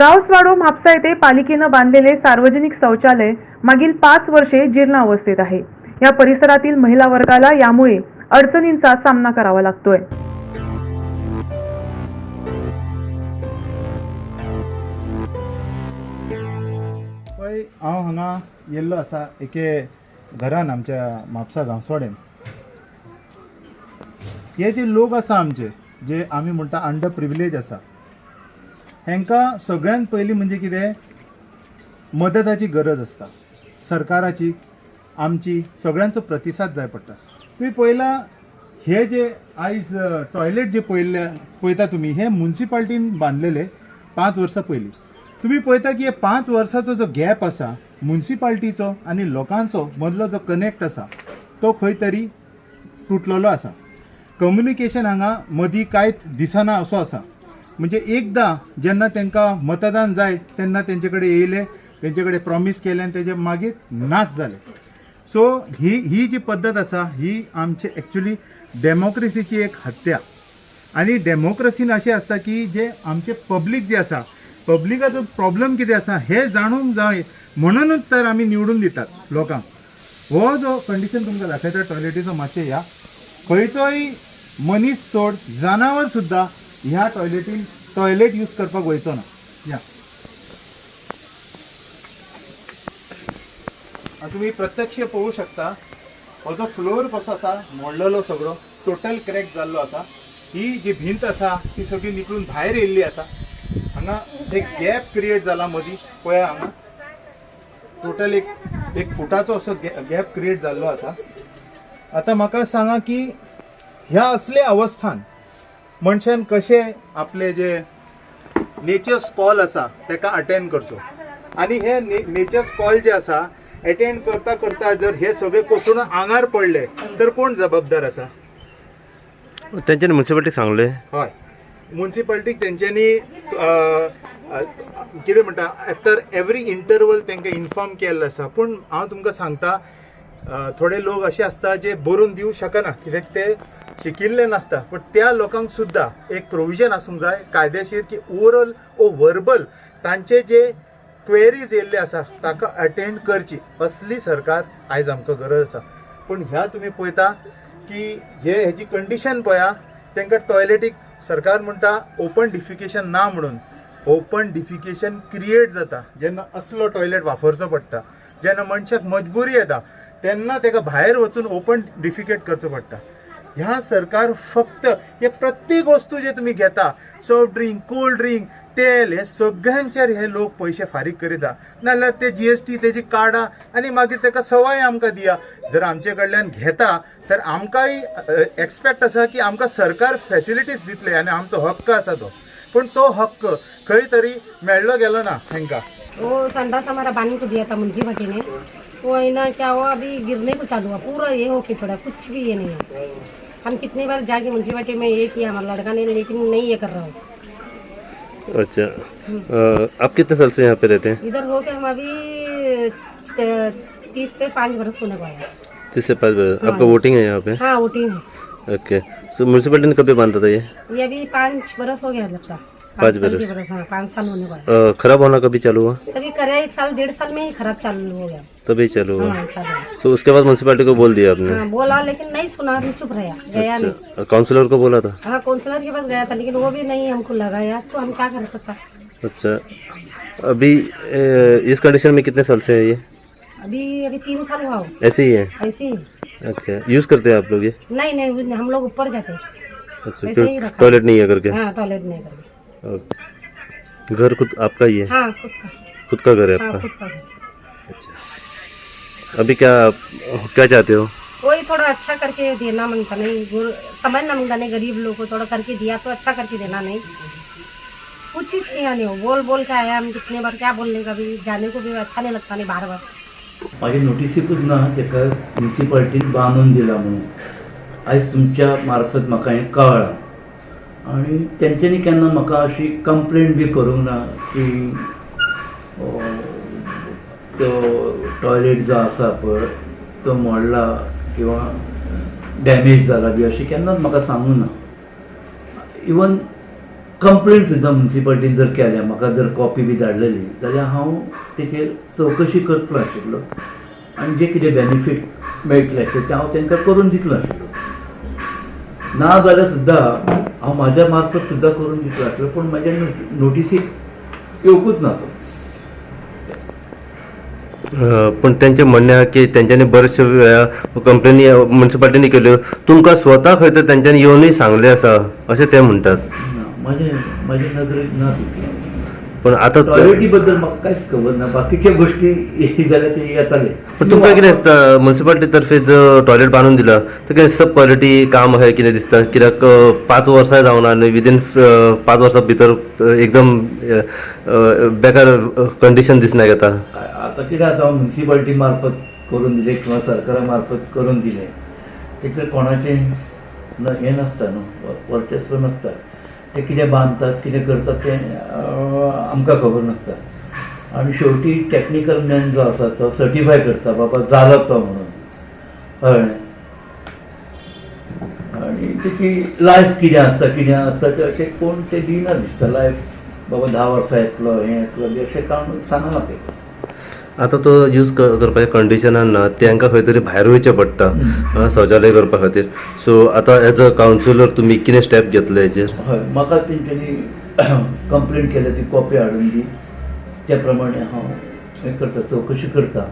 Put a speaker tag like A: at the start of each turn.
A: गावस्वाडो म्हापसा येथे पालिकेनं बांधलेले सार्वजनिक शौचालय मागील पाच वर्षे जीर्णावस्थेत आहे. या परिसरातील महिला वर्गाला यामुळे अडचणींचा सामना करावा लागतोय.
B: पळय हांव हांगा येल्लो आसा एके घरान आमच्या म्हापसा गांवसवाड्यान हे जे लोक आसा आमचे जे आमी म्हणटा अंडर प्रिविलेज आसा हेंकां सगळ्यात पयलीं म्हणजे कितें मदताची गरज आसता सरकाराची आमची सगळ्यांचो प्रतिसाद जाय पडटा तुवें पळयलां हे जे आयज टॉयलेट जे पळयल्ले पळयता तुमी हे मुन्सिपाल्टीन बांदलेले पांच वर्सां पयलीं तुमी पळयता की हे पांच वर्साचो जो गॅप आसा मुन्सिपाल्टीचो आनी लोकांचो मदलो जो कनेक्ट आसा तो खंय तरी तुटलेलो आसा कम्युनिकेशन हांगा मदीं कांयच दिसना असो आसा म्हणजे एकदां जेन्ना त्यांना मतदान जाय तेन्ना तेंचे कडेन येयले तेंचे कडेन प्रॉमीस केलें आनी तेजे मागीर नाच जाले सो ही ही जी पद्दत आसा ही आमची एक्च्युली डेमोक्रेसीची एक हत्या. आनी डेमोक्रेसीन अशें आसता की जे आमचे पब्लीक जे आसा पब्लिकाचो प्रॉब्लेम कितें आसा हे जाणूंक जाय म्हणूनच तर आमी निवडून दितात लोकांक हो जो कंडिशन तुमकां दाखयता टॉयलेटीचो मातशें या. खंयचोय मनीस सोड जनावर सुद्दां ह्या टॉयलेटीन टॉयलेट यूज करपाक वयचो ना. या. तुम्ही प्रत्यक्ष पळोवंक शकता. हो जो फ्लोर कसो आसा मोडलेलो सगळो टोटल क्रॅक जाल्लो आसा ही जी भिंत आसा ती सगळी निकळून भायर येयल्ली आसा हांगा एक गॅप क्रिएट जाला मदीं पळया हांगा. टोटल एक एक फुटाचो असो गॅप क्रिएट जाल्लो आसा आतां म्हाका सांगा की ह्या असले अवस्थान मनशान कशें आपले जे नेचर्स कॉल आसा तेका अटेंड करचो. आनी हे नेचर्स कॉल जे आसा अटेंड करता करता जर हे सगळे कोसळून आंगार पडले तर कोण जबाबदार आसा
C: त्यांच्यानी म्युन्सिपाल्टीक सांगले.
B: हय. मुन्सिपाल्टीक तेंच्यांनी कितें म्हणटा आफ्टर एवरी इंटरवल तांकां इन्फॉर्म केल्लो आसा पूण हांव तुमकां सांगता थोडे लोक असे आसता जे बरोवन दिवं शकना. कित्याक ते शिकिल्ले नासता पण त्या लोकांक सुद्दां एक प्रोविजन आसूंक जाय कायदेशीर की ओवरऑल ओ वर्बल तांचे जे क्वेरीज येयल्ले आसा ताका अटेंड करची. असली सरकार आयज आमकां गरज आसा. पूण ह्या तुमी पळयता की हे हेची कंडिशन पळया तांकां टॉयलेटीक सरकार म्हणटा ओपन डिफिकेशन ना म्हणून. ओपन डिफिकेशन क्रिएट जाता. जेन्ना असलो टॉयलेट वापरचो पडटा जेन्ना मनशाक मजबुरी येता तेन्ना ताका भायर वचून ओपन डिफिकेट करचो पडटा. ह्या सरकार फक्त हे प्रत्येक वस्तू जे तुम्ही घेता सॉफ्ट ड्रिंक कोल्ड ड्रिंक तेल हे सगळ्यांचेर हे लोक पयशे फारीक करिता नाल्यार ते जी एस टी तेजी काडा आनी मागीर ताका सवाय आमकां दिया. जर आमचे कडल्यान घेता तर आमकांय एक्सपेक्ट आसा की आमकां सरकार फॅसिलिटीज दितले आनी आमचो हक्क आसा तो. पूण तो हक्क खंय तरी मेळ्ळो गेलो ना तांकां
D: वो संडास हमारा बानी को दिया था म्यूनसिपलिटी ने वो इना क्या हुआ अभी गिरने को चालू हुआ. पूरा ये होके छोड़ा कुछ भी ये नहीं है. हम कितने बार जाके म्यूनसिपाली में ये किया हमारा लड़का ने लेकिन नहीं ये कर रहा हूँ।
C: अच्छा। आप कितने साल से यहाँ पे रहते हैं?
D: इधर हो के हम अभी तीस पे पाँच बरस होने पाया
C: तीस से पाँच बरस। आपका वोटिंग है यहाँ पे?
D: हाँ वोटिंग है।
C: ओके सो म्यूनसिपैलिटी ने कभी बांधा था ये?
D: ये अभी पाँच बरस हो गया लगता।
C: पाँच बरस।
D: पाँच साल होने आया
C: खराब होना कभी चालू हुआ?
D: तभी करे एक साल डेढ़ साल में ही खराब चालू हो गया।
C: तभी चालू हुआ।
D: चालू हो
C: सो उसके बाद म्यूनसिपैलिटी को बोल दिया आपने?
D: हाँ बोला लेकिन नहीं सुना चुप रहा गया नहीं।
C: अच्छा काउंसलर को बोला था?
D: हाँ काउंसलर के पास गया था लेकिन वो भी नहीं हमको लगाया तो हम क्या कर सकता
C: अच्छा। अभी इस कंडीशन में कितने साल से है ये?
D: अभी अभी तीन साल हुआ।
C: ऐसे ही है?
D: ऐसे ही।
C: ओके यूज़ करते हैं आप लोग ये?
D: नहीं नहीं हम लोग ऊपर जाते
C: हैं।
D: अच्छा ही रखा।
C: टॉयलेट नहीं है करके
D: हाँ टॉयलेट नहीं करते
C: ओके। घर खुद आपका ही है?
D: हाँ खुद का।
C: खुद का घर है
D: हाँ
C: आपका?
D: का।
C: अच्छा। अभी क्या क्या चाहते हो?
D: वही थोड़ा अच्छा करके देना माँगता नहीं गुर- समझ ना माँगता नहीं गरीब लोग को थोड़ा करके दिया तो अच्छा करके देना नहीं। कुछ चीज़ किया नहीं हो बोल बोल के आया हम कितने बार क्या बोलने का भी जाने को भी अच्छा नहीं लगता नहीं बार बार
E: माझी नोटिसीकूच ना तेका म्युन्सिपाल्टीन बांदून दिला म्हणून. आयज तुमच्या मार्फत म्हाका हें कळ्ळां आनी तेंच्यांनी केन्ना म्हाका अशी कंप्लेन बी करूंक ना की तो टॉयलेट जो आसा पळय तो मोडला किंवा डॅमेज जाला बी अशें केन्नाच म्हाका सांगूंक ना. इवन कंप्लेंट सुद्दां मुन्सिपाल्टीन जर केल्या म्हाका जर कॉपी बी धाडलेली जाल्यार हांव तेचेर चवकशी करतलो आशिल्लो. आनी जे कितें बेनिफीट मेळटले आशिल्ले ते हांव तांकां करून दितलो आशिल्लो. ना जाल्यार सुद्दां हांव म्हाज्या मार्फत सुद्दां करून दितलो आशिल्लो पूण म्हाज्या नो- नोटिसीक येवकूच ना तो
C: पण त्यांचे म्हणणे आहे की त्यांच्यानी बरेचशे वेळा कंप्लेनी म्युन्सिपाल्टीनी केल्यो तुमकां स्वता खंय तर त्यांच्यानी येवनूय सांगले आसा अशें ते म्हणटात
E: ना म्हाजे म्हाज्या नदरेक ना
C: पण आता
E: टॉयलेटी बद्दल म्हाका कांयच खबर ना बाकीच्या गोश्टी जाल्यार ते येताले
C: पण तुमकां कितें दिसता म्युन्सिपाल्टी तर्फे जो टॉयलेट बांदून दिला तर कितें सब क्वॉलिटी काम अशें कितें दिसता? कित्याक पांच वर्सां जावना आनी विदीन पांच वर्सां भितर एकदम बेकार कंडिशन दिसनाक येता
E: आता? कितें आतां मुन्सिपाल्टी मार्फत करून दिले किंवा सरकारा मार्फत करून दिले. तितलें कोणाचें न- हें नासता न्हू वर्चस्व नासता. ते कितें बांदतात कितें करतात तें आमकां खबर नासता आनी शेवटी टॅक्निकल मॅन जो आसा तो सर्टिफाय करता बाबा जालो तो म्हणून. हय. आनी तेची लायफ कितें आसता कितें आसता तें अशें कोण तें दिना दिसता. लायफ बाबा धा वर्सां येतलो हें येतलो बी अशें काण सांगना ते.
C: आतां तो यूज करपाच्या कंडिशनान ना तांकां खंय तरी भायर वयचें पडटा. शौचालय करपा खातीर. सो आतां एज अ कावन्सिलर तुमी कितें स्टेप घेतले हेचेर
E: हय म्हाका तेंच्यांनी कंप्लेंट केल्या ती कॉपी हाडून दी. त्या प्रमाणे हांव हें करता चवकशी करता.